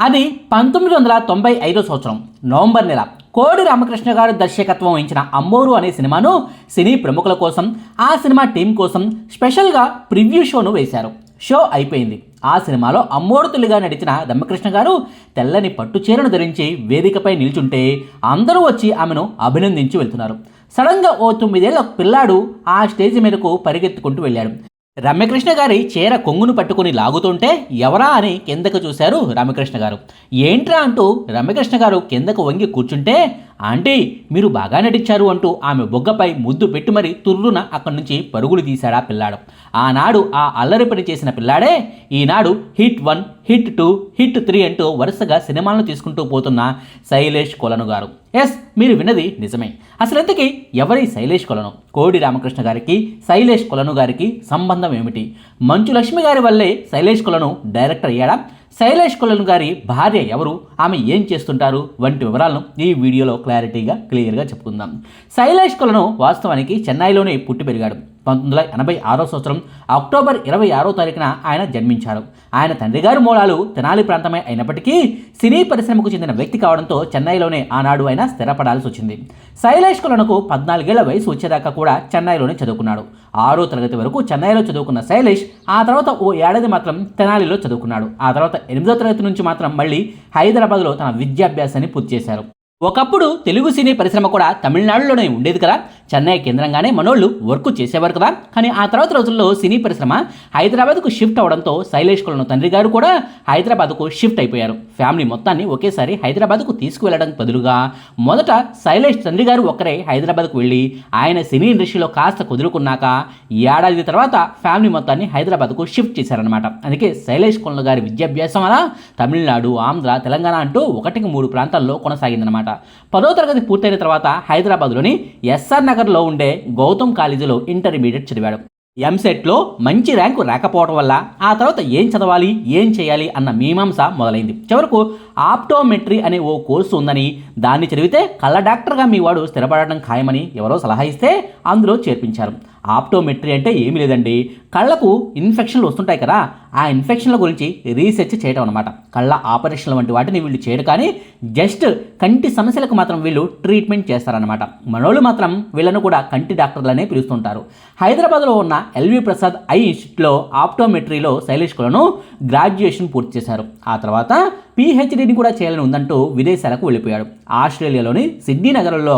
అది పంతొమ్మిది వందల తొంభై ఐదో సంవత్సరం నవంబర్ నెల కోడి రామకృష్ణ గారు దర్శకత్వం వహించిన అమ్మోరు అనే సినిమాను సినీ ప్రముఖుల కోసం ఆ సినిమా టీం కోసం స్పెషల్గా ప్రివ్యూ షోను వేశారు. షో అయిపోయింది. ఆ సినిమాలో అమ్మోరు తల్లిగా నడిచిన రమ్మకృష్ణ గారు తెల్లని పట్టు చీరను ధరించి వేదికపై నిల్చుంటే అందరూ వచ్చి ఆమెను అభినందించి వెళ్తున్నారు. సడన్గా ఓ తొమ్మిదేళ్ళ పిల్లాడు ఆ స్టేజ్ మీదకు పరిగెత్తుకుంటూ వెళ్ళాడు. రమ్యకృష్ణ గారి చీర కొంగును పట్టుకుని లాగుతుంటే ఎవరా అని కిందకు చూశారు రామకృష్ణ గారు. ఏంట్రా అంటూ రమ్యకృష్ణ గారు కిందకు వంగి కూర్చుంటే ఆంటీ మీరు బాగా నటించారు అంటూ ఆమె బొగ్గపై ముద్దు పెట్టి మరి తుర్రున అక్కడి నుంచి పరుగులు తీశాడా పిల్లాడు. ఆనాడు ఆ అల్లరి పని చేసిన పిల్లాడే ఈనాడు hit one hit two hit three అంటూ వరుసగా సినిమాలను తీసుకుంటూ పోతున్న శైలేష్ కొలను గారు. ఎస్ మీరు విన్నది నిజమే. అసలు ఎవరి శైలేష్ కొలను? కోడి రామకృష్ణ గారికి శైలేష్ కొలను గారికి సంబంధం ఏమిటి? మంచు లక్ష్మి గారి వల్లే శైలేష్ కొలను డైరెక్టర్ అయ్యాడా? శైలేష్ కొలను గారి భార్య ఎవరు? ఆమె ఏం చేస్తుంటారు? వంటి వివరాలను ఈ వీడియోలో క్లారిటీగా క్లియర్గా చెప్పుకుందాం. శైలేష్ కొలను వాస్తవానికి చెన్నైలోనే పుట్టి పెరిగాడు. పంతొమ్మిది వందల ఎనభై ఆరో సంవత్సరం అక్టోబర్ ఇరవై ఆరో తారీఖున ఆయన జన్మించారు. ఆయన తండ్రి గారి మూలాలు తెనాలి ప్రాంతమే అయినప్పటికీ సినీ పరిశ్రమకు చెందిన వ్యక్తి కావడంతో చెన్నైలోనే ఆనాడు ఆయన స్థిరపడాల్సి వచ్చింది. శైలేష్ కులనకు పద్నాలుగేళ్ళ వయసు వచ్చేదాకా కూడా చెన్నైలోనే చదువుకున్నాడు. ఆరో తరగతి వరకు చెన్నైలో చదువుకున్న శైలేష్ ఆ తర్వాత ఓ ఏడాది మాత్రం తెనాలిలో చదువుకున్నాడు. ఆ తర్వాత ఎనిమిదో తరగతి నుంచి మాత్రం మళ్ళీ హైదరాబాద్లో తన విద్యాభ్యాసాన్ని పూర్తి చేశారు. ఒకప్పుడు తెలుగు సినీ పరిశ్రమ కూడా తమిళనాడులోనే ఉండేది కదా. చెన్నై కేంద్రంగానే మనోళ్ళు వర్క్ చేసేవారు కదా. కానీ ఆ తర్వాత రోజుల్లో సినీ పరిశ్రమ హైదరాబాద్కు షిఫ్ట్ అవడంతో శైలేష్ కులను తండ్రి గారు కూడా హైదరాబాద్కు షిఫ్ట్ అయిపోయారు. ఫ్యామిలీ మొత్తాన్ని ఒకేసారి హైదరాబాద్కు తీసుకువెళ్ళడానికి బదులుగా మొదట శైలేష్ తండ్రి గారు ఒక్కరే హైదరాబాద్కు వెళ్ళి ఆయన సినీ ఇండస్ట్రీలో కాస్త కుదురుకున్నాక ఏడాది తర్వాత ఫ్యామిలీ మొత్తాన్ని హైదరాబాద్కు షిఫ్ట్ చేశారనమాట అందుకే శైలేష్ కులను గారి విద్యాభ్యాసం అలా తమిళనాడు ఆంధ్ర తెలంగాణ అంటూ ఒకటికి మూడు ప్రాంతాల్లో కొనసాగిందనమాట పదో తరగతి పూర్తయిన తర్వాత హైదరాబాద్లోని ఎస్ఆర్ నగర్ నగర్లో ఉండే గౌతమ్ కాలేజీలో ఇంటర్మీడియట్ చదివాడు. ఎంసెట్లో మంచి ర్యాంకు రాకపోవడం వల్ల ఆ తర్వాత ఏం చదవాలి ఏం చేయాలి అన్న మీమాంస మొదలైంది. చివరకు ఆప్టోమెట్రీ అనే ఓ కోర్సు ఉందని దాన్ని చదివితే కళ్ళ డాక్టర్గా మీ వాడు స్థిరపడడం ఖాయమని ఎవరో సలహా ఇస్తే అందులో చేర్పించారు. ఆప్టోమెట్రీ అంటే ఏమీ లేదండి. కళ్ళకు ఇన్ఫెక్షన్లు వస్తుంటాయి కదా ఆ ఇన్ఫెక్షన్ల గురించి రీసెర్చ్ చేయడం అనమాట కళ్ళ ఆపరేషన్ల వంటి వాటిని వీళ్ళు చేయడు కానీ జస్ట్ కంటి సమస్యలకు మాత్రం వీళ్ళు ట్రీట్మెంట్ చేస్తారనమాట మనోళ్ళు మాత్రం వీళ్ళను కూడా కంటి డాక్టర్లనే పిలుస్తుంటారు. హైదరాబాద్లో ఉన్న ఎల్వి ప్రసాద్ ఐ ఇన్స్టిట్యూట్లో ఆప్టోమెట్రీలో శైలేష్ కులను గ్రాడ్యుయేషన్ పూర్తి చేశారు. ఆ తర్వాత పీహెచ్డీని కూడా చేయాలని ఉందంటూ విదేశాలకు వెళ్ళిపోయాడు. ఆస్ట్రేలియాలోని సిడ్నీ నగరంలో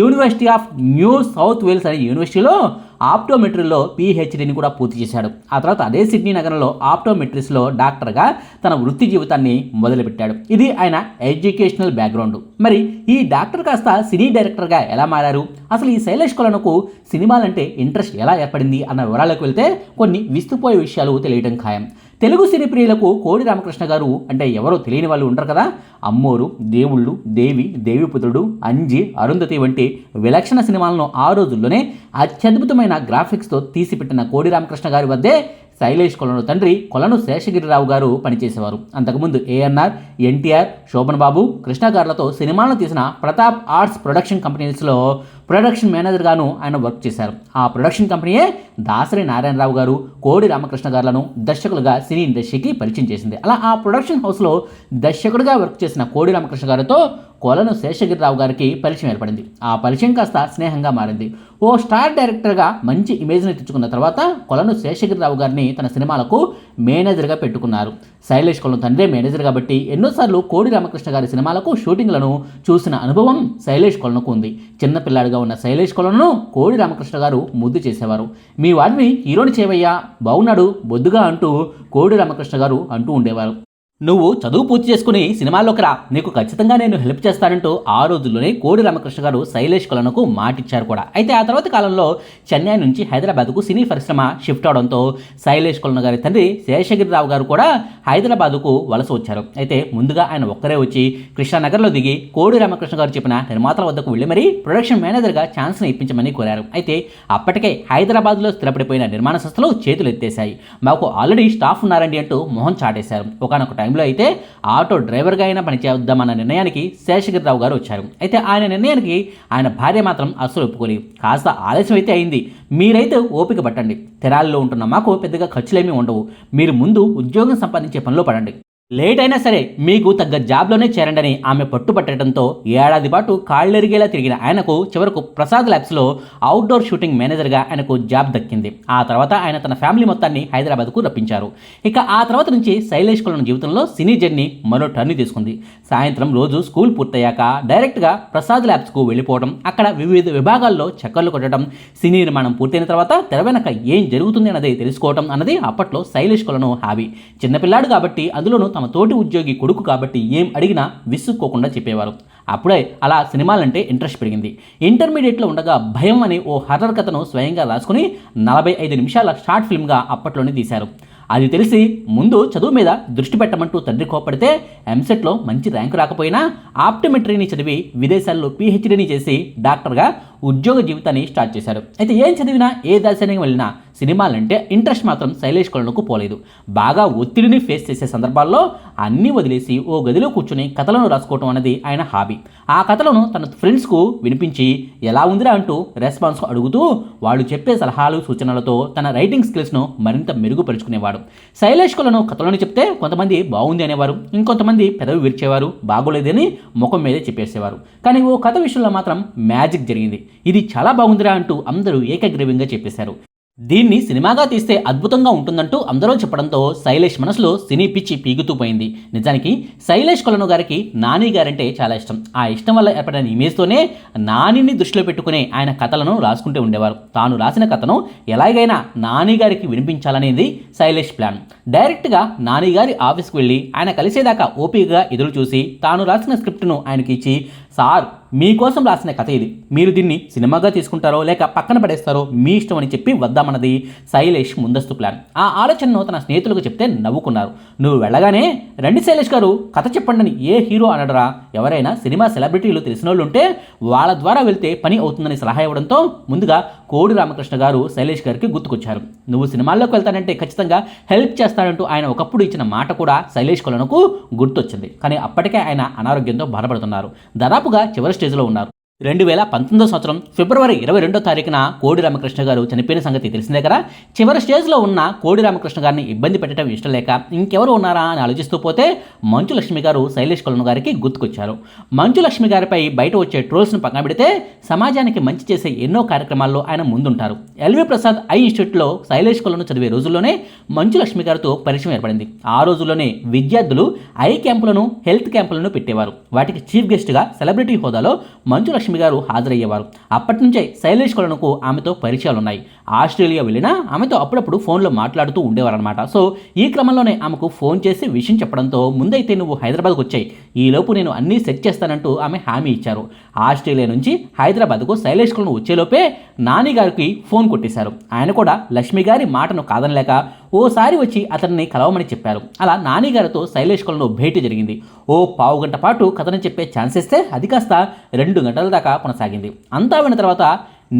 university of New South Wales అనే యూనివర్సిటీలో ఆప్టోమెట్రీలో పీహెచ్డీని కూడా పూర్తి చేశాడు. ఆ తర్వాత అదే సిడ్నీ నగరంలో ఆప్టోమెట్రిస్లో డాక్టర్గా తన వృత్తి జీవితాన్ని మొదలుపెట్టాడు. ఇది ఆయన ఎడ్యుకేషనల్ బ్యాక్గ్రౌండ్. మరి ఈ డాక్టర్ కాస్త సినీ డైరెక్టర్గా ఎలా మారారు? అసలు ఈ శైలేష్ కొలనుకు సినిమాలంటే ఇంట్రెస్ట్ ఎలా ఏర్పడింది అన్న వివరాలకు వెళ్తే కొన్ని విస్తుపోయే విషయాలు తెలియడం ఖాయం. తెలుగు సినీ ప్రియులకు కోడి రామకృష్ణ గారు అంటే ఎవరో తెలియని వాళ్ళు ఉంటారు కదా? అమ్మోరు దేవుళ్ళు దేవి దేవిపుత్రుడు అంజి అరుంధతి వంటి విలక్షణ సినిమాలను ఆ రోజుల్లోనే అత్యద్భుతమైన గ్రాఫిక్స్తో తీసిపెట్టిన కోడి రామకృష్ణ గారి వద్దే శైలేష్ కొలను తండ్రి కొలను శేషగిరిరావు గారు పనిచేసేవారు. అంతకుముందు ఏఎన్ఆర్ ఎన్టీఆర్ శోభన్ బాబు కృష్ణ గారులతో సినిమాలను తీసిన ప్రతాప్ ఆర్ట్స్ ప్రొడక్షన్ కంపెనీస్లో ప్రొడక్షన్ మేనేజర్గాను ఆయన వర్క్ చేశారు. ఆ ప్రొడక్షన్ కంపెనీయే దాసరి నారాయణరావు గారు కోడి రామకృష్ణ గారులను దర్శకులుగా సినీ ఇండస్ట్రీకి పరిచయం చేసింది. అలా ఆ ప్రొడక్షన్ హౌస్లో దర్శకుడిగా వర్క్ చేసిన కోడి రామకృష్ణ గారితో కొలను శేషగిరిరావు గారికి పరిచయం ఏర్పడింది. ఆ పరిచయం కాస్త స్నేహంగా మారింది. ఓ స్టార్ డైరెక్టర్గా మంచి ఇమేజ్ని తెచ్చుకున్న తర్వాత కొలను శేషగిరిరావు గారిని తన సినిమాలకు మేనేజర్గా పెట్టుకున్నారు. శైలేష్ కొలను తండ్రి మేనేజర్ కాబట్టి ఎన్నోసార్లు కోడి రామకృష్ణ గారి సినిమాలకు షూటింగ్లను చూసిన అనుభవం శైలేష్ కొలనుకు ఉంది. చిన్నపిల్లాడిగా ఉన్న శైలేష్ కొలను కోడి రామకృష్ణ గారు ముద్దు చేసేవారు. మీ వాడిని హీరోని చేవయ్యా బాగున్నాడు బొద్దుగా అంటూ కోడి రామకృష్ణ గారు అంటూ ఉండేవారు. నువ్వు చదువు పూర్తి చేసుకుని సినిమాల్లోకి రా. నీకు ఖచ్చితంగా నేను హెల్ప్ చేస్తానంటూ ఆ రోజుల్లోనే కోడి రామకృష్ణ గారు శైలేష్ కొలనుకు మాటిచ్చారు కూడా. అయితే ఆ తర్వాత కాలంలో చెన్నై నుంచి హైదరాబాద్కు సినీ పరిశ్రమ షిఫ్ట్ అవడంతో శైలేష్ కొలన గారి తండ్రి శేషగిరిరావు గారు కూడా హైదరాబాద్కు వలస వచ్చారు. అయితే ముందుగా ఆయన ఒక్కరే వచ్చి కృష్ణానగర్లో దిగి కోడి రామకృష్ణ గారు చెప్పిన నిర్మాతల వద్దకు వెళ్ళి మరీ ప్రొడక్షన్ మేనేజర్గా ఛాన్స్ని ఇప్పించమని కోరారు. అయితే అప్పటికే హైదరాబాద్లో స్థిరపడిపోయిన నిర్మాణ సంస్థలు చేతులు ఎత్తేశాయి మాకు ఆల్రెడీ స్టాఫ్ ఉన్నారండి అంటూ మొహం చాటేశారు. ఒకనొక టైంలో అయితే ఆటో డ్రైవర్గా అయినా పనిచేద్దామన్న నిర్ణయానికి శేషగిరిరావు గారు వచ్చారు. అయితే ఆయన నిర్ణయానికి ఆయన భార్య మాత్రం అస్సలు ఒప్పుకొని కాస్త ఆలస్యం అయితే అయింది. మీరైతే ఓపిక పట్టండి. తెరాల్లో ఉంటున్న మాకు పెద్దగా ఖర్చులేమీ ఉండవు. మీరు ముందు ఉద్యోగం సంపాదించే పనిలో పడండి. లేట్ అయినా సరే మీకు తగ్గ జాబ్లోనే చేరండని ఆమె పట్టుపట్టడంతో ఏడాది పాటు కాళ్ళెరిగేలా తిరిగిన ఆయనకు చివరకు ప్రసాద్ ల్యాబ్స్లో అవుట్డోర్ షూటింగ్ మేనేజర్గా ఆయనకు జాబ్ దక్కింది. ఆ తర్వాత ఆయన తన ఫ్యామిలీ మొత్తాన్ని హైదరాబాద్కు రప్పించారు. ఇక ఆ తర్వాత నుంచి శైలేష్ కులన జీవితంలో సినీ జర్నీ మరో టర్న్ తీసుకుంది. సాయంత్రం రోజు స్కూల్ పూర్తయ్యాక డైరెక్ట్గా ప్రసాద్ ల్యాబ్స్కు వెళ్ళిపోవడం అక్కడ వివిధ విభాగాల్లో చక్కర్లు కొట్టడం సినీ నిర్మాణం పూర్తయిన తర్వాత తెర వెనక ఏం జరుగుతుంది అన్నది తెలుసుకోవడం అన్నది అప్పట్లో శైలేష్ కులను హాబీ. చిన్నపిల్లాడు కాబట్టి అందులోనూ తమ తోటి ఉద్యోగి కొడుకు కాబట్టి ఏం అడిగినా విసుక్కోకుండా చెప్పేవారు. అప్పుడే అలా సినిమాలంటే ఇంట్రెస్ట్ పెరిగింది. ఇంటర్మీడియట్లో ఉండగా భయం అనే ఓ హర్రర్ కథను స్వయంగా రాసుకుని నలభై ఐదు నిమిషాల షార్ట్ ఫిల్మ్గా అప్పట్లోనే తీశారు. అది తెలిసి ముందు చదువు మీద దృష్టి పెట్టమంటూ తండ్రి కోపడితే ఎంసెట్లో మంచి ర్యాంకు రాకపోయినా ఆప్టమెట్రీని చదివి విదేశాల్లో పీహెచ్డీని చేసి డాక్టర్గా ఉద్యోగ జీవితాన్ని స్టార్ట్ చేశారు. అయితే ఏం చదివినా ఏ దర్శనానికి వెళ్ళినా సినిమాలంటే ఇంట్రెస్ట్ మాత్రం శైలేష్ కొలనుకు పోలేదు. బాగా ఒత్తిడిని ఫేస్ చేసే సందర్భాల్లో అన్నీ వదిలేసి ఓ గదిలో కూర్చుని కథలను రాసుకోవటం అనేది ఆయన హాబీ. ఆ కథలను తన ఫ్రెండ్స్కు వినిపించి ఎలా ఉందిరా అంటూ రెస్పాన్స్ అడుగుతూ వాళ్ళు చెప్పే సలహాలు సూచనలతో తన రైటింగ్ స్కిల్స్ను మరింత మెరుగుపరుచుకునేవాడు శైలేష్ కొలను కథలను చెప్తే కొంతమంది బాగుంది అనేవారు ఇంకొంతమంది పెదవి విరిచేవారు బాగోలేదని ముఖం మీదే చెప్పేసేవారు. కానీ ఓ కథ విషయంలో మాత్రం మ్యాజిక్ జరిగింది. ఇది చాలా బాగుందిరా అంటూ అందరూ ఏకగ్రీవంగా చెప్పేశారు. దీన్ని సినిమాగా తీస్తే అద్భుతంగా ఉంటుందంటూ అందరూ చెప్పడంతో శైలేష్ మనసులో సినీ పిచ్చి పీగుతూ పోయింది. నిజానికి శైలేష్ కొలను గారికి నాని గారంటే చాలా ఇష్టం. ఆ ఇష్టం వల్ల ఏర్పడిన ఇమేజ్తోనే నానిని దృష్టిలో పెట్టుకునే ఆయన కథలను రాసుకుంటూ ఉండేవారు. తాను రాసిన కథను ఎలాగైనా నాని గారికి వినిపించాలనేది శైలేష్ ప్లాన్. డైరెక్ట్గా నాని గారి ఆఫీస్కి వెళ్ళి ఆయన కలిసేదాకా ఓపికగా ఎదురు చూసి తాను రాసిన స్క్రిప్ట్ను ఆయనకి ఇచ్చి సార్ మీకోసం రాసిన కథ ఇది. మీరు దీన్ని సినిమాగా తీసుకుంటారో లేక పక్కన పడేస్తారో మీ ఇష్టం అని చెప్పి వద్దామన్నది శైలేష్ ముందస్తు ప్లాన్. ఆ ఆలోచనను తన స్నేహితులకు చెప్తే నవ్వుకున్నారు. నువ్వు వెళ్ళగానే రండి శైలేష్ గారు కథ చెప్పండి అని ఏ హీరో అనడరా? ఎవరైనా సినిమా సెలబ్రిటీలు తెలిసిన వాళ్ళు ఉంటే వాళ్ళ ద్వారా వెళ్తే పని అవుతుందని సలహా ఇవ్వడంతో ముందుగా కోడి రామకృష్ణ గారు శైలేష్ గారికి గుర్తుకొచ్చారు. నువ్వు సినిమాల్లోకి వెళ్తానంటే ఖచ్చితంగా హెల్ప్ చేస్తానంటూ ఆయన ఒకప్పుడు ఇచ్చిన మాట కూడా శైలేష్ కొలనుకు గుర్తొచ్చింది. కానీ అప్పటికే ఆయన అనారోగ్యంతో బాధపడుతున్నారు. దాదాపుగా చివరి స్టేజ్లో ఉన్నారు. రెండు వేల పంతొమ్మిదో సంవత్సరం ఫిబ్రవరి ఇరవై రెండో తారీఖున కోడి రామకృష్ణ గారు చనిపోయిన సంగతి తెలిసిందే కదా? చివరి స్టేజ్లో ఉన్న కోడి రామకృష్ణ గారిని ఇబ్బంది పెట్టడం ఇష్టం లేక ఇంకెవరు ఉన్నారా అని ఆలోచిస్తూ పోతే మంచు లక్ష్మి గారు శైలేష్ కొలను గారికి గుర్తుకొచ్చారు. మంచు లక్ష్మి గారిపై బయట వచ్చే ట్రోల్స్ను పక్కన పెడితే సమాజానికి మంచి చేసే ఎన్నో కార్యక్రమాల్లో ఆయన ముందుంటారు. ఎల్వి ప్రసాద్ ఐ ఇన్స్టిట్యూట్లో శైలేష్ కొలను చదివే రోజుల్లోనే మంచు లక్ష్మి గారితో పరిచయం ఏర్పడింది. ఆ రోజుల్లోనే విద్యార్థులు ఐ క్యాంపులను హెల్త్ క్యాంపులను పెట్టేవారు. వాటికి చీఫ్ గెస్ట్గా సెలబ్రిటీ హోదాలో మంచు లక్ష్మి గారు హాజరయ్యేవారు. అప్పటి నుంచే శైలేష్ కొలనుకు ఆమెతో పరిచయాలు ఉన్నాయి ఆస్ట్రేలియా వెళ్ళినా ఆమెతో అప్పుడప్పుడు ఫోన్లో మాట్లాడుతూ ఉండేవారనమాట సో ఈ క్రమంలోనే ఆమెకు ఫోన్ చేసి విషయం చెప్పడంతో ముందైతే నువ్వు హైదరాబాద్కు వచ్చాయి. ఈలోపు నేను అన్నీ సెట్ చేస్తానంటూ ఆమె హామీ ఇచ్చారు. ఆస్ట్రేలియా నుంచి హైదరాబాద్కు శైలేష్ కొలను వచ్చేలోపే నాని గారికి ఫోన్ కొట్టేశారు. ఆయన కూడా లక్ష్మి గారి మాటను కాదనలేక ఓసారి వచ్చి అతన్ని కలవమని చెప్పారు. అలా నాని గారితో శైలేష్ కొలను భేటీ జరిగింది. ఓ పావు గంట పాటు కథను చెప్పే ఛాన్స్ ఇస్తే అది కాస్త రెండు గంటల దాకా కొనసాగింది. అంతా విన్న తర్వాత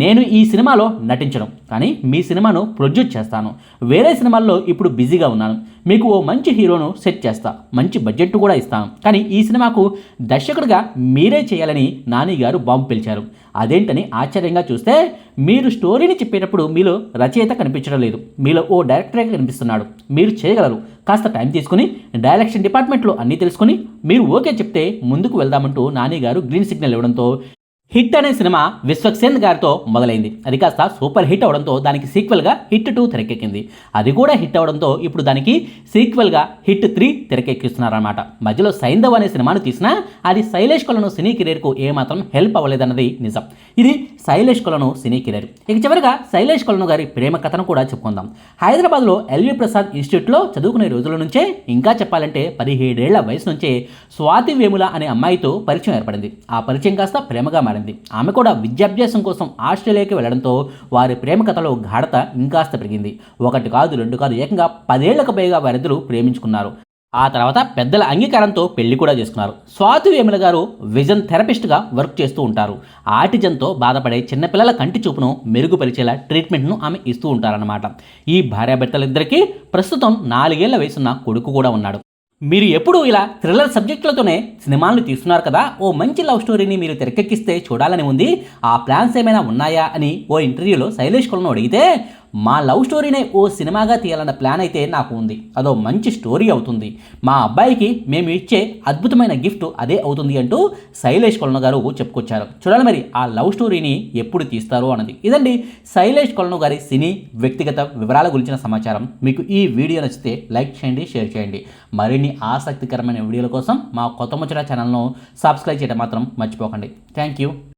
నేను ఈ సినిమాలో నటించడం కానీ మీ సినిమాను ప్రొడ్యూస్ చేస్తాను. వేరే సినిమాల్లో ఇప్పుడు బిజీగా ఉన్నాను. మీకు ఓ మంచి హీరోను సెట్ చేస్తా. మంచి బడ్జెట్ కూడా ఇస్తాను. కానీ ఈ సినిమాకు దర్శకుడిగా మీరే చేయాలని నాని గారు బాంబు పిలిచారు. అదేంటని ఆశ్చర్యంగా చూస్తే మీరు స్టోరీని చెప్పేటప్పుడు మీలో రచయిత కనిపించడం లేదు. మీలో ఓ డైరెక్టరే కనిపిస్తున్నాడు. మీరు చేయగలరు. కాస్త టైం తీసుకుని డైరెక్షన్ డిపార్ట్మెంట్లో అన్నీ తెలుసుకుని మీరు ఓకే చెప్తే ముందుకు వెళ్దామంటూ నాని గారు గ్రీన్ సిగ్నల్ ఇవ్వడంతో హిట్ అనే సినిమా విశ్వక్సేన్ గారితో మొదలైంది. అది కాస్త సూపర్ హిట్ అవడంతో దానికి సీక్వెల్గా హిట్ టూ తెరకెక్కింది. అది కూడా హిట్ అవడంతో ఇప్పుడు దానికి సీక్వెల్గా హిట్ త్రీ తెరకెక్కిస్తున్నారన్నమాట. మధ్యలో సైంధవ్ అనే సినిమాను తీసినా అది శైలేష్ కొలను సినీ కెరీర్కు ఏమాత్రం హెల్ప్ అవ్వలేదన్నది నిజం. ఇది శైలేష్ కొలను సినీ కెరీర్. ఇక చివరిగా శైలేష్ కొలను గారి ప్రేమ కథను కూడా చెప్పుకుందాం. హైదరాబాద్లో ఎల్వి ప్రసాద్ ఇన్స్టిట్యూట్లో చదువుకునే రోజుల నుంచే ఇంకా చెప్పాలంటే పదిహేడేళ్ళ వయసు నుంచే స్వాతి వేముల అనే అమ్మాయితో పరిచయం ఏర్పడింది. ఆ పరిచయం కాస్త ప్రేమగా మారింది. మారింది ఆమె కూడా విద్యాభ్యాసం కోసం ఆస్ట్రేలియాకి వెళ్ళడంతో వారి ప్రేమ కథలో గాఢత ఇంకాస్త పెరిగింది. ఒకటి కాదు రెండు కాదు ఏకంగా పదేళ్ళకు పైగా వారిద్దరూ ప్రేమించుకున్నారు. ఆ తర్వాత పెద్దల అంగీకారంతో పెళ్ళి కూడా చేసుకున్నారు. స్వాతి వేముల గారు విజన్ థెరపిస్ట్గా వర్క్ చేస్తూ ఉంటారు. ఆటిజన్తో బాధపడే చిన్నపిల్లల కంటి చూపును మెరుగుపరిచేలా ట్రీట్మెంట్ను ఆమె ఇస్తూ ఉంటారన్నమాట. ఈ భార్యాభర్తలిద్దరికీ ప్రస్తుతం నాలుగేళ్ళ వయసున్న కొడుకు కూడా ఉన్నాడు. మీరు ఎప్పుడు ఇలా థ్రిల్లర్ సబ్జెక్టులతోనే సినిమాలను తీస్తున్నారు కదా? ఓ మంచి లవ్ స్టోరీని మీరు తెరకెక్కిస్తే చూడాలని ఉంది. ఆ ప్లాన్స్ ఏమైనా ఉన్నాయా అని ఓ ఇంటర్వ్యూలో శైలేష్ కొలను అడిగితే మా లవ్ స్టోరీనే ఓ సినిమాగా తీయాలన్న ప్లాన్ అయితే నాకు ఉంది. అదో మంచి స్టోరీ అవుతుంది. మా అబ్బాయికి మేము ఇచ్చే అద్భుతమైన గిఫ్ట్ అదే అవుతుంది అంటూ శైలేష్ కొలన గారు చెప్పుకొచ్చారు. చూడాలి మరి ఆ లవ్ స్టోరీని ఎప్పుడు తీస్తారు అన్నది. ఇదండి శైలేష్ కొలను గారి సినీ వ్యక్తిగత వివరాల గురించిన సమాచారం. మీకు ఈ వీడియో నచ్చితే లైక్ చేయండి షేర్ చేయండి. మరిన్ని ఆసక్తికరమైన వీడియోల కోసం మా కొత్త ముచ్చట ఛానల్ను సబ్స్క్రైబ్ చేయడం మాత్రం మర్చిపోకండి. Thank you.